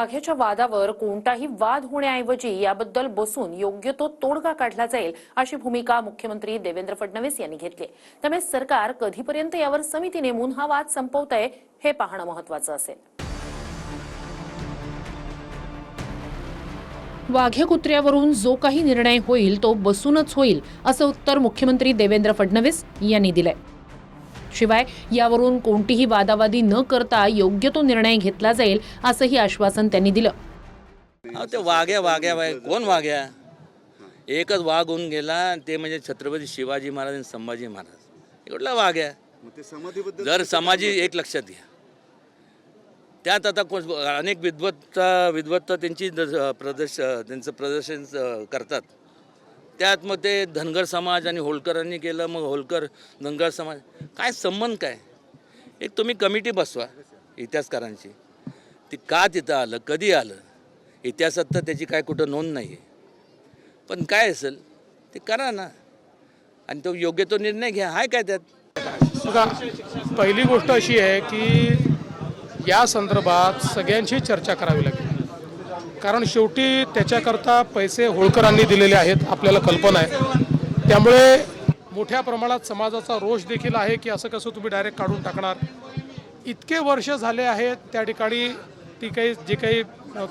वाघ्याच्या वादावर कोणताही वाद होण्याऐवजी याबद्दल बसून योग्य तो तोडगा काढला जाईल अशी भूमिका मुख्यमंत्री देवेंद्र फडणवीस यांनी घेतली. त्यामुळे सरकार कधीपर्यंत यावर समिती नेमून हा वाद संपवत आहे हे पाहणं महत्वाचं असेल. वाघ्या कुत्र्यावरून जो काही निर्णय होईल तो बसूनच होईल असं उत्तर मुख्यमंत्री देवेंद्र फडणवीस यांनी दिलंय. शिवाय यावरून कोणतीही वादावादी न करता योग्य तो निर्णय घेतला जाईल असंही आश्वासन त्यांनी दिलं. ते वाघ्या वाघ्या वाघ्या कोण वाघ्या? एकच वाघ होऊन गेला ते म्हणजे छत्रपती शिवाजी महाराज आणि संभाजी महाराज. एवढला वाघ्या मग ते समाधीबद्दल जर समाजी एक लक्षात घ्या. त्यात आता कोण अनेक विद्वत्त विद्वत्त त्यांची प्रदर्श त्यांचं प्रदर्शन करतात. त्यात मग ते धनगर समाज आणि होळकरांनी केलं मग होळकर धनगर समाज. काय संबंध काय? एक तुम्ही कमिटी बसवा इतिहासकारांची. ती का तिथं आलं कधी आलं? इतिहासात तर त्याची काय कुठं नोंद नाही आहे पण काय असेल ते करा ना. आणि तो योग्य तो निर्णय घ्या. हाय काय त्यात? बघा पहिली गोष्ट अशी आहे की या संदर्भात सगळ्यांशी चर्चा करावी लागेल. कारण शेवटी त्याच्याकरता पैसे होळकरांनी दिलेले आहेत आपल्याला कल्पना आहे. त्यामुळे मोठ्या प्रमाणात समाजाचा रोष देखील आहे की असं कसं तुम्ही डायरेक्ट काढून टाकणार. इतके वर्ष झाले आहेत त्या ठिकाणी ती काही जे काही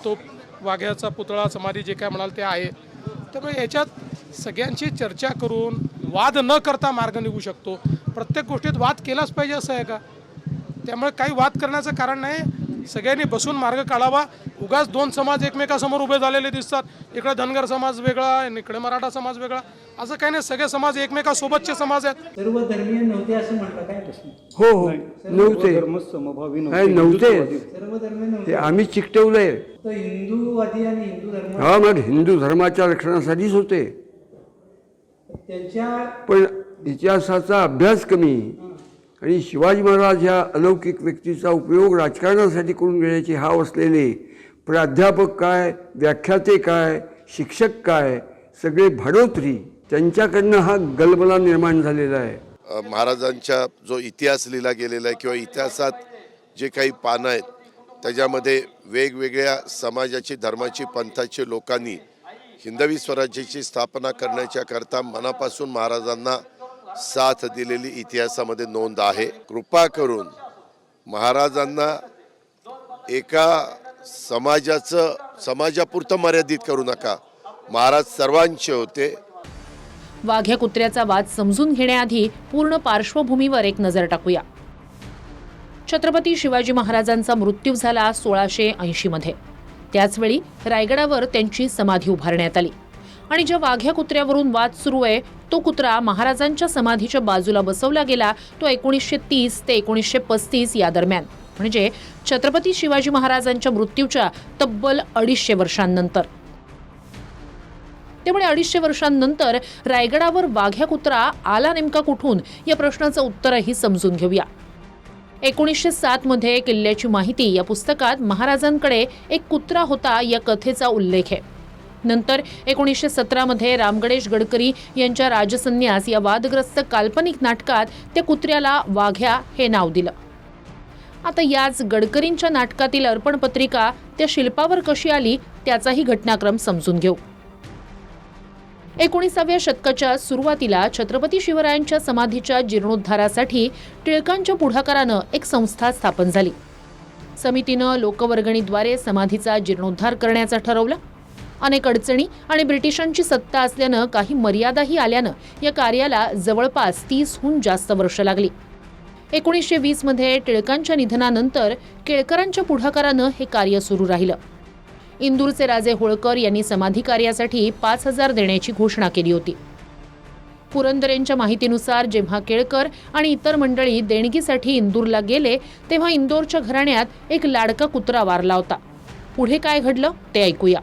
तो वाघ्याचा पुतळा समाधी जे काय म्हणाल ते आहे. त्यामुळे याच्यात सगळ्यांची चर्चा करून वाद न करता मार्ग निघू शकतो. प्रत्येक गोष्टीत वाद केलाच पाहिजे असं आहे का? त्यामुळे काही वाद करण्याचं कारण नाही. सगळ्यांनी बसून मार्ग काढावा. उगाच दोन समाज एकमेकासमोर उभे झालेले दिसतात. इकडे धनगर समाज वेगळा आणि इकडे मराठा समाज वेगळा. असं काही नाही सगळे समाज एकमेकासोबतचे समाज आहेत. सर्व धर्मीय नव्हते असं म्हटलं काय प्रश्न? हो हो. नव्हते. समभावी नाही नव्हते. सर्व धर्मीय नव्हते. ते आम्ही चिकटवलंय. तर हिंदूवादी आणि हिंदू धर्म हा मग हिंदू धर्माच्या रक्षणासाठीच होते. त्यांच्या पण इतिहासाचा अभ्यास कमी आणि शिवाजी महाराज ह्या अलौकिक व्यक्तीचा उपयोग राजकारणासाठी करून घेण्याची हाव असलेले प्राध्यापक काय व्याख्याते काय शिक्षक काय सगळे भाडोत्री. त्यांच्याकडनं हा गलबला निर्माण झालेला आहे. महाराजांच्या जो इतिहास लिहिला गेलेला आहे किंवा इतिहासात जे काही पानं आहेत त्याच्यामध्ये वेगवेगळ्या समाजाची धर्माची पंथाची लोकांनी हिंदवी स्वराज्याची स्थापना करण्याच्या करता मनापासून महाराजांना साथ दिलेली इतिहासामध्ये नोंद आहे. कृपा करून महाराजांना एका समाजाचं समाजापुरतं मर्यादित करू नका. महाराज सर्वांचे होते. वाघ्या कुत्र्याचा वाद समजून घेण्याआधी पूर्ण पार्श्वभूमीवर एक नजर टाकूया. छत्रपती शिवाजी महाराजांचा मृत्यू झाला सोळाशे ऐंशी मध्ये. त्याचवेळी रायगडावर त्यांची समाधी उभारण्यात आली. आणि ज्या वाघ्या कुत्र्यावरून वाद सुरू आहे तो कुत्रा महाराजांच्या समाधीच्या बाजूला बसवला गेला तो एकोणीसशे तीस ते एकोणीसशे पस्तीस या दरम्यान. म्हणजे छत्रपती शिवाजी महाराजांच्या मृत्यूच्या तब्बल अडीचशे वर्षांनंतर. त्यामुळे अडीचशे वर्षांनंतर रायगडावर वाघ्या कुत्रा आला नेमका कुठून? या प्रश्नाचं उत्तरही समजून घेऊया. एकोणीसशे सातमध्ये किल्ल्याची माहिती या पुस्तकात महाराजांकडे एक कुत्रा होता या कथेचा उल्लेख आहे. नंतर एकोणीसशे सतरामध्ये रामगणेश गडकरी यांच्या राजसन्यास या वादग्रस्त काल्पनिक नाटकात त्या कुत्र्याला वाघ्या हे नाव दिलं. आता याच गडकरींच्या नाटकातील अर्पण पत्रिका त्या शिल्पावर कशी आली त्याचाही घटनाक्रम समजून घेऊ. एकोणीसाव्या शतकाच्या सुरुवातीला छत्रपती शिवरायांच्या समाधीच्या जीर्णोद्धारासाठी टिळकांच्या पुढाकारानं एक संस्था स्थापन झाली. समितीनं लोकवर्गणीद्वारे समाधीचा जीर्णोद्धार करण्याचं ठरवलं. अनेक अडचणी आणि ब्रिटिशांची सत्ता असल्यानं काही मर्यादाही आल्यानं या कार्याला जवळपास तीसहून जास्त वर्ष लागली. एकोणीसशे वीसमध्ये टिळकांच्या निधनानंतर केळकरांच्या पुढाकारानं हे कार्य सुरू राहिलं. इंदूरचे राजे होळकर यांनी समाधी कार्यासाठी पाच हजार देण्याची घोषणा केली होती. पुरंदर यांच्या माहितीनुसार जेव्हा केळकर आणि इतर मंडळी देणगीसाठी इंदूरला गेले तेव्हा इंदोरच्या घराण्यात एक लाडका कुत्रा वारला होता. पुढे काय घडलं ते ऐकूया.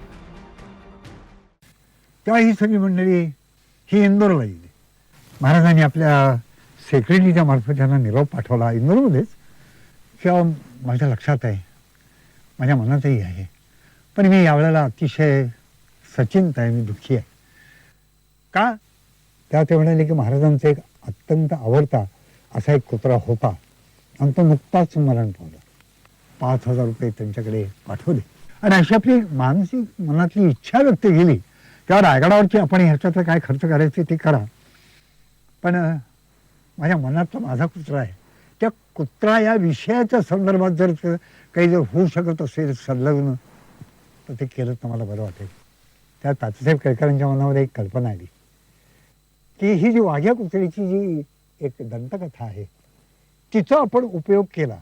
त्या ही सगळी मंडळी ही इंदोरला गेली. महाराजांनी आपल्या सेक्रेटरीच्या मार्फत त्यांना निरोप पाठवला इंदोरमध्येच किंवा माझ्या लक्षात आहे. माझ्या मनातही आहे. पण मी यावेळेला अतिशय सचिंत आहे मी दुःखी आहे. का? तेव्हा ते म्हणाले की महाराजांचा एक अत्यंत आवडता असा एक कुत्रा होता. आणि तो नुकताच मरण पावला. पाच हजार रुपये त्यांच्याकडे पाठवले. आणि अशी आपली मानसिक मनातली इच्छा व्यक्त केली. तेव्हा रायगडावरची आपण ह्याच्यात काय खर्च करायचे ते करा. पण माझ्या मनातला माझा कुत्रा आहे. त्या कुत्रा या विषयाच्या संदर्भात जर काही जर होऊ शकत असेल संलग्न तर ते केलं तर मला बरं वाटेल. त्या तात्यासाहेब केळकरांच्या मनावर एक कल्पना आली. की ही जी वाघ्या कुत्र्याची जी एक दंतकथा आहे तिचा आपण उपयोग केला.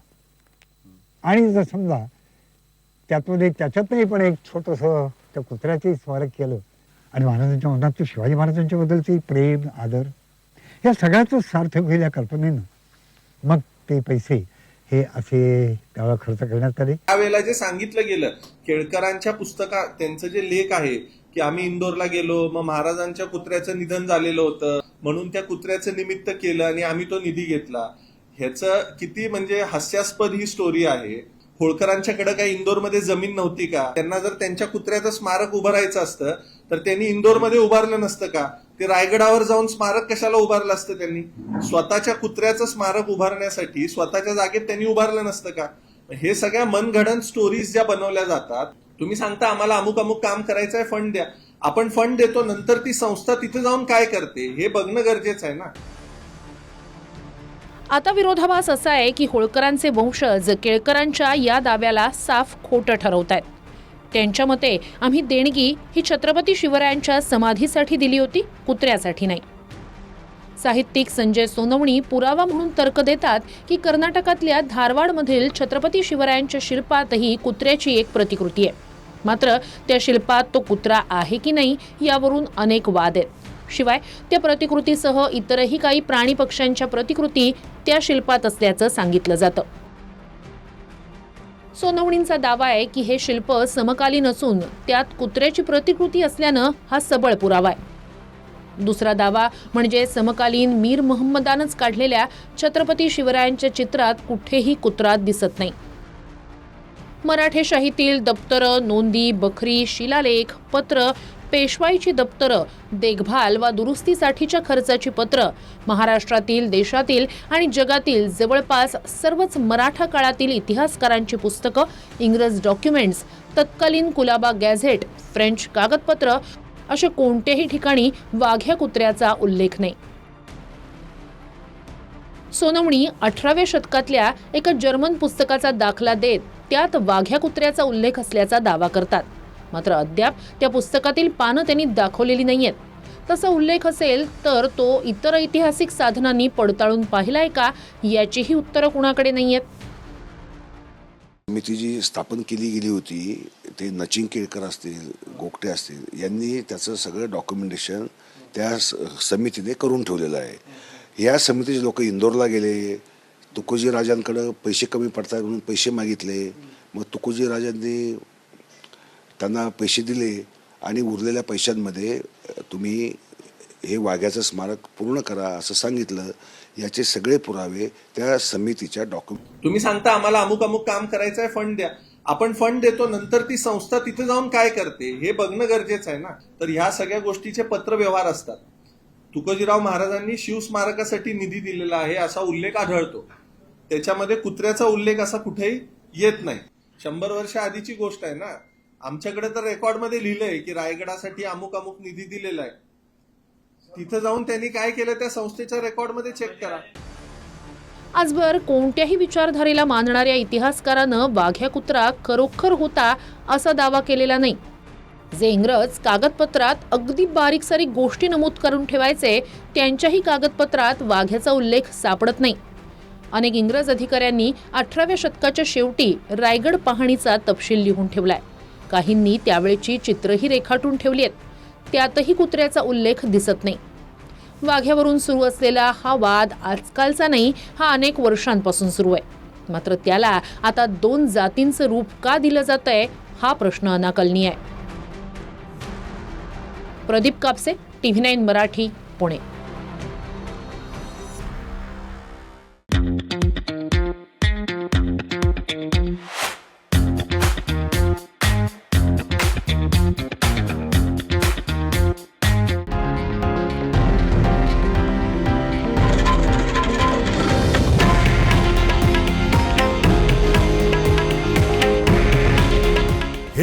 आणि जर समजा त्यातमध्ये त्याच्यातही पण एक छोटंसं त्या कुत्र्याचंही स्मारक केलं आणि महाराजांच्या मनात शिवाजी महाराजांच्याबद्दलची प्रेम आदर या सगळ्याचं सार्थक होईल या कल्पनेनं. मग ते पैसे हे असे त्यावेळेला खर्च करण्यात आले. त्यावेळेला जे सांगितलं गेलं केळकरांच्या पुस्तकात त्यांचं जे लेख आहे की आम्ही इंदोरला गेलो मग महाराजांच्या कुत्र्याचं निधन झालेलं होतं म्हणून त्या कुत्र्याचं निमित्त केलं आणि आम्ही तो निधी घेतला. ह्याचं किती म्हणजे हास्यास्पद ही स्टोरी आहे. होळकरांच्याकडे काही इंदोरमध्ये जमीन नव्हती का? त्यांना जर त्यांच्या कुत्र्याचं स्मारक उभारायचं असतं तर त्यांनी इंदोरमध्ये उभारलं नसतं का? ते रायगडावर जाऊन स्मारक कशाला उभारलं असतं त्यांनी? स्वतःच्या कुत्र्याचं स्मारक उभारण्यासाठी स्वतःच्या जागेत त्यांनी उभारलं नसतं का? हे सगळ्या मनगडन स्टोरीज ज्या बनवल्या जातात तुम्ही सांगता आम्हाला अमुक अमुक काम करायचं आहे फंड द्या. आपण फंड देतो नंतर ती संस्था तिथे जाऊन काय करते? हे बघणं गरजेचं आहे ना? आता विरोधाभास असा आहे की होळकरांचे वंशज केळकरांच्या या दाव्याला साफ खोटं ठरवत आहेत त्यांच्या मते आम्ही देणगी ही छत्रपती शिवरायांच्या समाधीसाठी दिली होती कुत्र्यासाठी नाही. साहित्यिक संजय सोनवणी पुरावा म्हणून तर्क देतात की कर्नाटकातल्या धारवाडमधील छत्रपती शिवरायांच्या शिल्पातही कुत्र्याची एक प्रतिकृती आहे. मात्र त्या शिल्पात तो कुत्रा आहे की नाही यावरून अनेक वाद आहेत. शिवाय त्या प्रतिकृतीसह इतरही काही प्राणी पक्ष्यांच्या प्रतिकृती त्या शिल्पात असल्याचं सांगितलं जातं. सोनवणींचा दावा आहे की हे शिल्प समकालीन असून त्यात कुत्र्याची प्रतिकृती असल्यानं हा सबळ पुरावा आहे. दुसरा दावा म्हणजे समकालीन मीर मोहम्मदानच काढलेल्या छत्रपती शिवरायांच्या चित्रात कुठेही कुत्रा दिसत नाही. मराठेशाहीतील दप्तरं नोंदी बखरी शिलालेख पत्र पेशवाईची दप्तरं देखभाल वा दुरुस्तीसाठीच्या खर्चाची पत्र. महाराष्ट्रातील देशातील आणि जगातील जवळपास सर्वच मराठा काळातील इतिहासकारांची पुस्तकं इंग्रज डॉक्युमेंट्स तत्कालीन कुलाबा गॅझेट फ्रेंच कागदपत्र अशा कोणत्याही ठिकाणी वाघ्या कुत्र्याचा उल्लेख नाही. सोनवणी अठराव्या शतकातल्या एका जर्मन पुस्तकाचा दाखला देत त्यात वाघ्या कुत्र्याचा उल्लेख असल्याचा दावा करतात. मात्र अद्याप त्या पुस्तकातील पानं त्यांनी दाखवलेली नाहीयेत. तसा उल्लेख असेल तर तो इतर ऐतिहासिक साधनांनी पडताळून पाहिलाय का याचीही उत्तरं कुणाकडे नाहीयेत? समिती जी स्थापन केली गेली होती ते नचिन केळकर असतील गोगटे असतील यांनी त्याचं सगळं डॉक्युमेंटेशन त्या स- समितीने करून ठेवलेलं आहे. या समितीचे लोक इंदोरला गेले तुकोजी राजांकडं पैसे कमी पडतात म्हणून पैसे मागितले मग तुकोजी राजांनी त्यांना पैसे दिले आणि उरलेल्या पैशांमध्ये तुम्ही हे वाघ्याचं स्मारक पूर्ण करा असं सांगितलं. याचे सगळे पुरावे त्या समितीच्या डॉक्युमेंट तुम्ही सांगता आम्हाला अमुक अमुक काम करायचं आहे फंड द्या. आपण फंड देतो नंतर ती संस्था तिथे जाऊन काय करते? हे बघणं गरजेचं आहे ना. तर ह्या सगळ्या गोष्टीचे पत्र व्यवहार असतात. तुकोजीराव महाराजांनी शिवस्मारकासाठी निधी दिलेला आहे असा उल्लेख आढळतो. त्याच्यामध्ये कुत्र्याचा उल्लेख असा कुठेही येत नाही. शंभर वर्ष आधीची गोष्ट आहे ना. आमच्याकडे तर रेकॉर्डमध्ये लिहिलंय की रायगडासाठी अमुक अमुक निधी दिलेला आहे तिथं जाऊन त्यांनी काय केलं त्या संस्थेच्या रेकॉर्डमध्ये चेक करा. आजवर कोणत्याही विचारधारेला मानणाऱ्या इतिहासकारानं वाघ्या कुत्रा खरोखर होता असा दावा केलेला नाही. जे इंग्रज कागदपत्रात अगदी बारीक सारीक गोष्टी नमूद करून ठेवायचे त्यांच्याही कागदपत्रात वाघ्याचा उल्लेख सापडत नाही. अनेक इंग्रज अधिकाऱ्यांनी अठराव्या शतकाच्या शेवटी रायगड पाहणीचा तपशील लिहून ठेवलाय. काहींनी त्यावेळची चित्रही रेखाटून ठेवली आहेत. त्यातही कुत्र्याचा उल्लेख दिसत नाही. वाघ्यावरून सुरू असलेला हा वाद आजकालचा नाही हा अनेक वर्षांपासून सुरू आहे. मात्र त्याला आता दोन जातींचं रूप का दिलं जात आहे हा प्रश्न अनाकलनीय आहे. Pradeep Kapse TV nine Marathi Pune.